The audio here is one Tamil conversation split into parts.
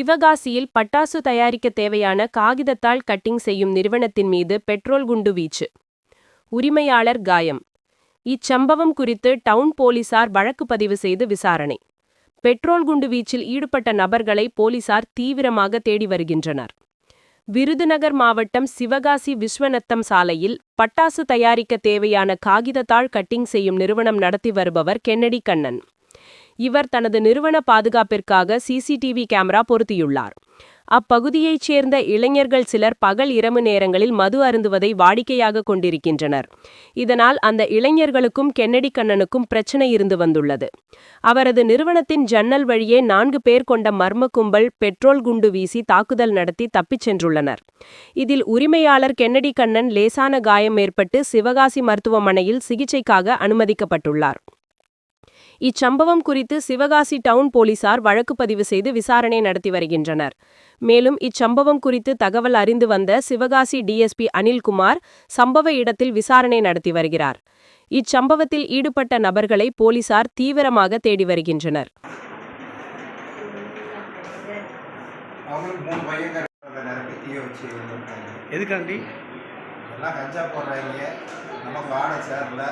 சிவகாசியில் பட்டாசு தயாரிக்க தேவையான காகிதத்தால் கட்டிங் செய்யும் நிறுவனத்தின் மீது பெட்ரோல் குண்டு வீச்சு. உரிமையாளர் காயம். இச்சம்பவம் குறித்து டவுன் போலீசார் வழக்கு பதிவு செய்து விசாரணை. பெட்ரோல் குண்டு வீச்சில் ஈடுபட்ட நபர்களை போலீசார் தீவிரமாக தேடி வருகின்றனர். விருதுநகர் மாவட்டம் சிவகாசி விஸ்வநத்தம் சாலையில் பட்டாசு தயாரிக்க தேவையான காகிதத்தாள் கட்டிங் செய்யும் நிறுவனம் நடத்தி வருபவர் கென்னடி கண்ணன். இவர் தனது நிறுவன பாதுகாப்பிற்காக சிசிடிவி கேமரா பொருத்தியுள்ளார். அப்பகுதியைச் சேர்ந்த இளைஞர்கள் சிலர் பகல் இரவு நேரங்களில் மது அருந்துவதை வாடிக்கையாக கொண்டிருக்கின்றனர். இதனால் அந்த இளைஞர்களுக்கும் கென்னடி கண்ணனுக்கும் பிரச்சனை இருந்து வந்துள்ளது. அவரது நிறுவனத்தின் ஜன்னல் வழியே நான்கு பேர் கொண்ட மர்ம கும்பல் பெட்ரோல் குண்டு வீசி தாக்குதல் நடத்தி தப்பிச் சென்றுள்ளனர். இதில் உரிமையாளர் கென்னடி கண்ணன் லேசான காயம் ஏற்பட்டு சிவகாசி மருத்துவமனையில் சிகிச்சைக்காக அனுமதிக்கப்பட்டுள்ளார். இச்சம்பவம் குறித்து சிவகாசி டவுன் போலீசார் வழக்கு பதிவு செய்து விசாரணை நடத்தி வருகின்றனர். மேலும் இச்சம்பவம் குறித்து தகவல் அறிந்து வந்த சிவகாசி டிஎஸ்பி அனில்குமார் சம்பவ இடத்தில் விசாரணை நடத்தி வருகிறார். இச்சம்பவத்தில் ஈடுபட்ட நபர்களை போலீசார் தீவிரமாக தேடி வருகின்றனர். எதுக்காண்டி? எல்லாம் கஞ்சா போடுறாங்க. நமக்கு வாடகை சேரல.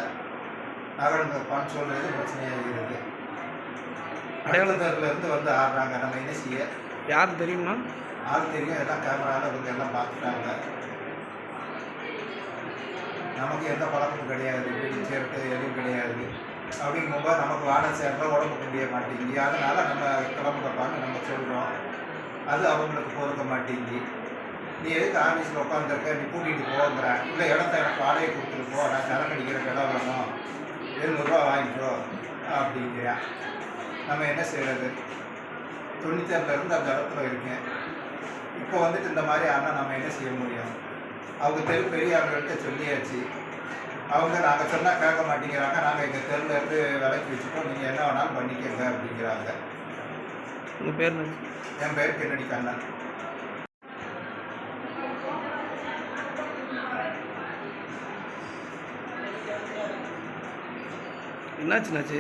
நகரங்க பணம் சொல்றது பிரச்சனையாக அடையாளத்துல இருந்து வந்து ஆடுறாங்க. நம்ம என்ன செய்ய? யார் தெரியுமா? ஆள் தெரியும். எல்லாம் கேமராவில் இவங்க எல்லாம் பார்த்துட்டாங்க நமக்கு எந்த பழக்கமும் கிடையாது. வீடு சேர்த்து எதுவும் கிடையாது. அப்படிங்கும்போது நமக்கு வாடகை சேர்ந்தா உடம்புக்கு முடிய மாட்டேங்குது. அதனால நம்ம கிளம்புறப்பான்னு நம்ம சொல்கிறோம் அது அவங்களுக்கு பொறுக்க மாட்டேங்குது. நீ எதுக்கு ஆஃபீஸில் உட்காந்துருக்க நீ கூட்டிகிட்டு போங்கிற இல்லை இடத்த எனக்கு வாடகை கொடுத்துட்டு போ. நான் சரக்கு அடிக்கிற இடம் வேணும். எழுநூறுவா வாங்கிக்கோ அப்படிங்கிறா நம்ம என்ன செய்யறது தொண்ணூத்தேழுலேருந்து அந்த இடத்துல இருக்கேன். இப்போ வந்துட்டு இந்த மாதிரி ஆனால் நம்ம என்ன செய்ய முடியும்? அவங்க தெரு பெரியவங்கள்ட்ட சொல்லியாச்சு. அவங்க நாங்கள் சொன்னால் கேட்க மாட்டேங்கிறாங்க. நாங்கள் எங்கள் தெருவில் இருந்து விலைக்கு வச்சுட்டோம் நீங்கள் என்ன வேணாலும் பண்ணிக்கங்க அப்படிங்கிறாங்க. உங்கள் பேர் என் பேர் கென்னடி கண்ணன் என்னாச்சுனாச்சு